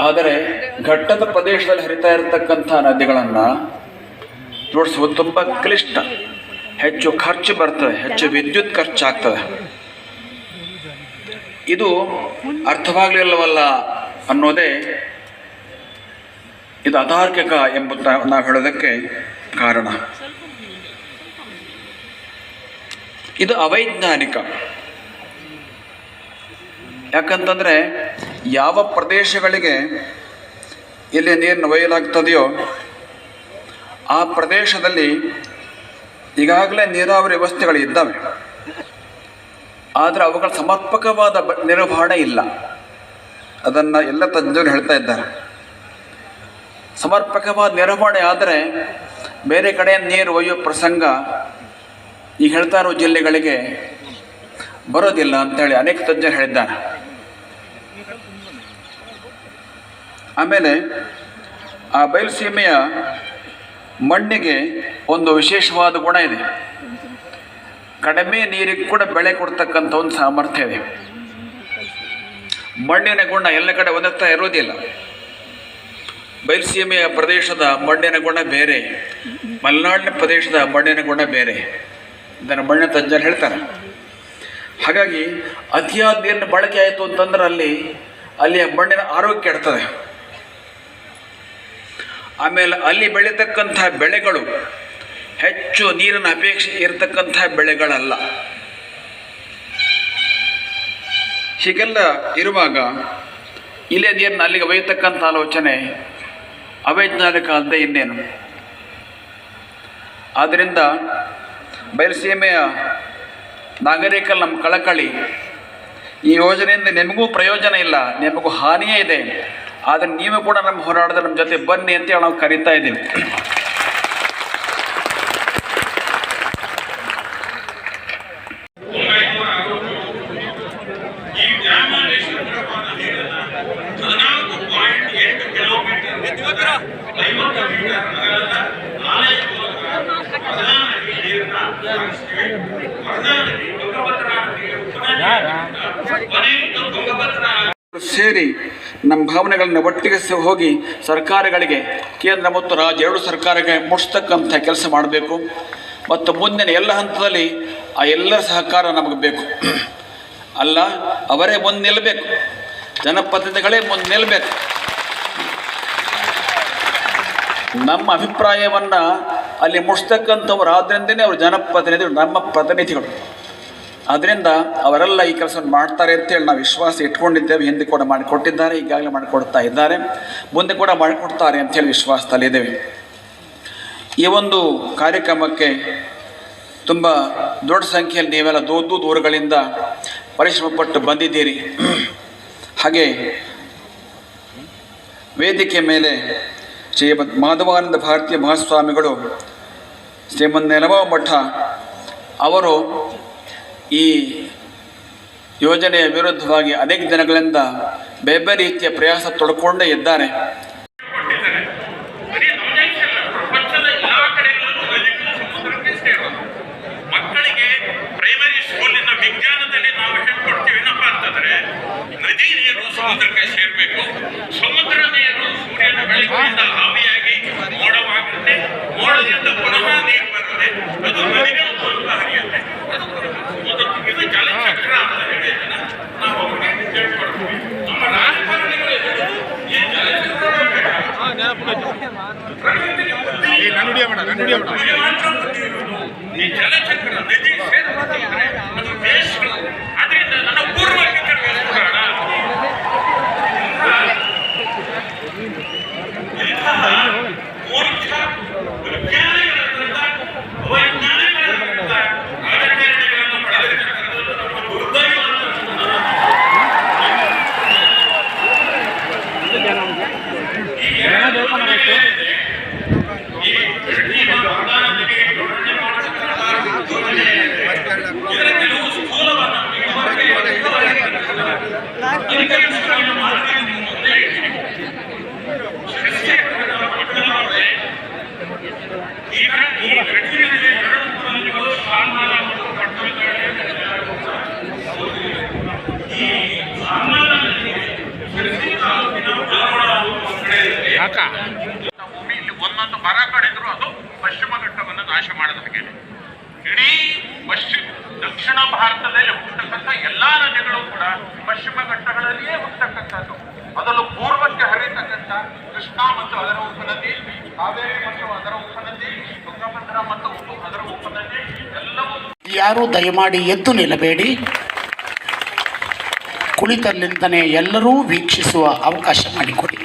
ಆದರೆ ಘಟ್ಟದ ಪ್ರದೇಶದಲ್ಲಿ ಹರಿತಾ ಇರತಕ್ಕಂಥ ನದಿಗಳನ್ನು ಜೋಡಿಸುವುದು ತುಂಬ ಕ್ಲಿಷ್ಟ. ಹೆಚ್ಚು ಖರ್ಚು ಬರ್ತದೆ, ಹೆಚ್ಚು ವಿದ್ಯುತ್ ಖರ್ಚಾಗ್ತದೆ. ಇದು ಅರ್ಥವಾಗಲಿಲ್ಲವಲ್ಲ ಅನ್ನೋದೇ ಇದು ಅತಾರ್ಕಿಕ ಎಂಬುದು ನಾವು ಹೇಳೋದಕ್ಕೆ ಕಾರಣ. ಇದು ಅವೈಜ್ಞಾನಿಕ. ಯಾಕಂತಂದರೆ ಯಾವ ಪ್ರದೇಶಗಳಿಗೆ ಇಲ್ಲಿ ನೀರನ್ನು ಒಯ್ಯಲಾಗ್ತದೆಯೋ ಆ ಪ್ರದೇಶದಲ್ಲಿ ಈಗಾಗಲೇ ನೀರಾವರಿ ವ್ಯವಸ್ಥೆಗಳು ಇದ್ದಾವೆ. ಆದರೆ ಅವುಗಳ ಸಮರ್ಪಕವಾದ ನಿರ್ವಹಣೆ ಇಲ್ಲ. ಅದನ್ನು ಎಲ್ಲ ತಜ್ಞರು ಹೇಳ್ತಾ ಇದ್ದಾರೆ. ಸಮರ್ಪಕವಾದ ನಿರ್ವಹಣೆ ಆದರೆ ಬೇರೆ ಕಡೆ ನೀರು ಒಯ್ಯೋ ಪ್ರಸಂಗ ಈಗ ಹೇಳ್ತಾ ಇರೋ ಜಿಲ್ಲೆಗಳಿಗೆ ಬರೋದಿಲ್ಲ ಅಂತೇಳಿ ಅನೇಕ ತಜ್ಞರು ಹೇಳಿದ್ದಾರೆ. ಆಮೇಲೆ ಆ ಬಯಲುಸೀಮೆಯ ಮಣ್ಣಿಗೆ ಒಂದು ವಿಶೇಷವಾದ ಗುಣ ಇದೆ. ಕಡಿಮೆ ನೀರಿಗೆ ಕೂಡ ಬೆಳೆ ಕೊಡ್ತಕ್ಕಂಥ ಒಂದು ಸಾಮರ್ಥ್ಯ ಇದೆ. ಮಣ್ಣಿನ ಗುಣ ಎಲ್ಲ ಕಡೆ ಒಂದರ್ಥ ಇರೋದಿಲ್ಲ ಬಯಲುಸೀಮೆಯ ಪ್ರದೇಶದ ಮಣ್ಣಿನ ಗುಣ ಬೇರೆ. ಮಲೆನಾಡಿನ ಪ್ರದೇಶದ ಮಣ್ಣಿನ ಗುಣ ಬೇರೆ. ಇದನ್ನು ಮಣ್ಣಿನ ತಜ್ಞರು ಹೇಳ್ತಾರೆ. ಹಾಗಾಗಿ ಅತಿಯಾದ ನೀರಿನ ಬಳಕೆ ಆಯಿತು ಅಂತಂದ್ರೆ ಅಲ್ಲಿ ಅಲ್ಲಿಯ ಮಣ್ಣಿನ ಆರೋಗ್ಯ ಕೆಡ್ತದೆ. ಆಮೇಲೆ ಅಲ್ಲಿ ಬೆಳೀತಕ್ಕಂಥ ಬೆಳೆಗಳು ಹೆಚ್ಚು ನೀರಿನ ಅಪೇಕ್ಷೆ ಇರತಕ್ಕಂಥ ಬೆಳೆಗಳಲ್ಲ. ಹೀಗೆಲ್ಲ ಇರುವಾಗ ಇಲ್ಲೇ ನೀರನ್ನ ಅಲ್ಲಿಗೆ ಒಯ್ಯತಕ್ಕಂಥ ಆಲೋಚನೆ ಅವೈಜ್ಞಾನಿಕ ಅಲ್ಲದೆ ಇನ್ನೇನು. ಆದ್ದರಿಂದ ಬಯಲುಸೀಮೆಯ ನಾಗರಿಕ ನಮ್ಮ ಕಳಕಳಿ ಈ ಯೋಜನೆಯಿಂದ ನಿಮಗೂ ಪ್ರಯೋಜನ ಇಲ್ಲ, ನಿಮಗೂ ಹಾನಿಯೇ ಇದೆ. ಆದರೆ ನೀವು ಕೂಡ ನಮ್ಮ ಹೋರಾಟದ ನಮ್ಮ ಜೊತೆ ಬನ್ನಿ ಅಂತೇಳಿ ನಾವು ಕರೀತಾ ಇದ್ದೀವಿ. ಸೇರಿ ನಮ್ಮ ಭಾವನೆಗಳನ್ನು ಒಟ್ಟಿಗೆ ಹೋಗಿ ಸರ್ಕಾರಗಳಿಗೆ, ಕೇಂದ್ರ ಮತ್ತು ರಾಜ್ಯ ಎರಡು ಸರ್ಕಾರಕ್ಕೆ ಮುಟ್ಟತಕ್ಕಂಥ ಕೆಲಸ ಮಾಡಬೇಕು. ಮತ್ತು ಮುಂದಿನ ಎಲ್ಲ ಹಂತದಲ್ಲಿ ಆ ಎಲ್ಲರ ಸಹಕಾರ ನಮಗೆ ಬೇಕು. ಅಲ್ಲ, ಅವರೇ ಮುಂದೆ ನಿಲ್ಲಬೇಕು ಜನಪ್ರತಿನಿಧಿಗಳೇ ಮುಂದೆ ನಿಲ್ಲಬೇಕು ನಮ್ಮ ಅಭಿಪ್ರಾಯವನ್ನು ಅಲ್ಲಿ ಮುಟ್ಟಿಸ್ತಕ್ಕಂಥವ್ರು ಆದ್ದರಿಂದನೇ ಅವರು ಜನಪ್ರತಿನಿಧಿಗಳು, ನಮ್ಮ ಪ್ರತಿನಿಧಿಗಳು. ಅದರಿಂದ ಅವರೆಲ್ಲ ಈ ಕೆಲಸವನ್ನು ಮಾಡ್ತಾರೆ ಅಂತೇಳಿ ನಾವು ವಿಶ್ವಾಸ ಇಟ್ಕೊಂಡಿದ್ದೇವೆ. ಹಿಂದೆ ಕೂಡ ಮಾಡಿಕೊಟ್ಟಿದ್ದಾರೆ, ಈಗಾಗಲೇ ಮಾಡಿಕೊಡ್ತಾ ಇದ್ದಾರೆ. ಮುಂದೆ ಕೂಡ ಮಾಡಿಕೊಡ್ತಾರೆ ಅಂತೇಳಿ ವಿಶ್ವಾಸದಲ್ಲಿದ್ದೇವೆ ಈ ಒಂದು ಕಾರ್ಯಕ್ರಮಕ್ಕೆ ತುಂಬ ದೊಡ್ಡ ಸಂಖ್ಯೆಯಲ್ಲಿ ನೀವೆಲ್ಲ ದೂರ ದೂರಗಳಿಂದ ಪರಿಶ್ರಮ ಪರಿಶ್ರಮಪಟ್ಟು ಬಂದಿದ್ದೀರಿ. ಹಾಗೆ ವೇದಿಕೆ ಮೇಲೆ ಶ್ರೀಮದ್ ಮಾಧವಾನಂದ ಭಾರತೀಯ ಮಹಾಸ್ವಾಮಿಗಳು ಶ್ರೀಮದ್ ನೆಲವ ಮಠ ಅವರು ಈ ಯೋಜನೆಯ ವಿರುದ್ಧವಾಗಿ ಅನೇಕ ದಿನಗಳಿಂದ ಬೇರೆ ರೀತಿಯ ಪ್ರಯಾಸ ತೊಡಕೊಂಡೇ ಇದ್ದಾರೆ. ಸಮುದ್ರಕ್ಕೆ ಸಮುದ್ರ ನೀರು ಸೂರ್ಯನ ಬೆಳಕಿನಿಂದ ಆವಿಯಾಗಿ ಮೋಡವಾಗುತ್ತೆ ಮೋಡದಿಂದ ಪುನಃ ನೀರು ಬರುತ್ತೆ. ಈ ಜಲಚಕ್ರ ಪ್ರಕೃತಿಗೆ ಬುದ್ಧಿ ಇಲ್ಲ. ನಮಗೆ ಅದರಿಂದ ಬುದ್ಧಿ ಯಾಕ ಭೂಮಿ ಒಂದೊಂದು ಮರ ಕಡಿದ್ರು ಅದು ಪಶ್ಚಿಮ ಘಟ್ಟವನ್ನು ನಾಶ ಮಾಡಿದ ಹಾಗೆ ಇಡೀ ಪಶ್ಚಿಮ ದಕ್ಷಿಣ ಭಾರತದಲ್ಲಿ ಹುಟ್ಟತಕ್ಕಂಥ ಎಲ್ಲಾ ನದಿಗಳು ಕೂಡ ಪಶ್ಚಿಮ ಘಟ್ಟಗಳಲ್ಲಿಯೇ ಹುಟ್ಟತಕ್ಕಂಥದ್ದು. ಅದರಲ್ಲೂ ಪೂರ್ವಕ್ಕೆ ಹರಿಯತಕ್ಕಂಥ ಕೃಷ್ಣಾ ಮತ್ತು ಅದರ ಉಪನದಿ, ಕಾವೇರಿ ಮತ್ತು ಅದರ ಉಪನದಿ, ತುಂಗಭದ್ರ ಮತ್ತು ಅದರ ಉಪನದಿ, ಎಲ್ಲವೂ ಯಾರು ದಯಮಾಡಿ ಎದ್ದು ನಿಲ್ಲಬೇಡಿ. ಕುಳಿತಲ್ಲಿಂದನೇ ಎಲ್ಲರೂ ವೀಕ್ಷಿಸುವ ಅವಕಾಶ ಮಾಡಿಕೊಡಿ.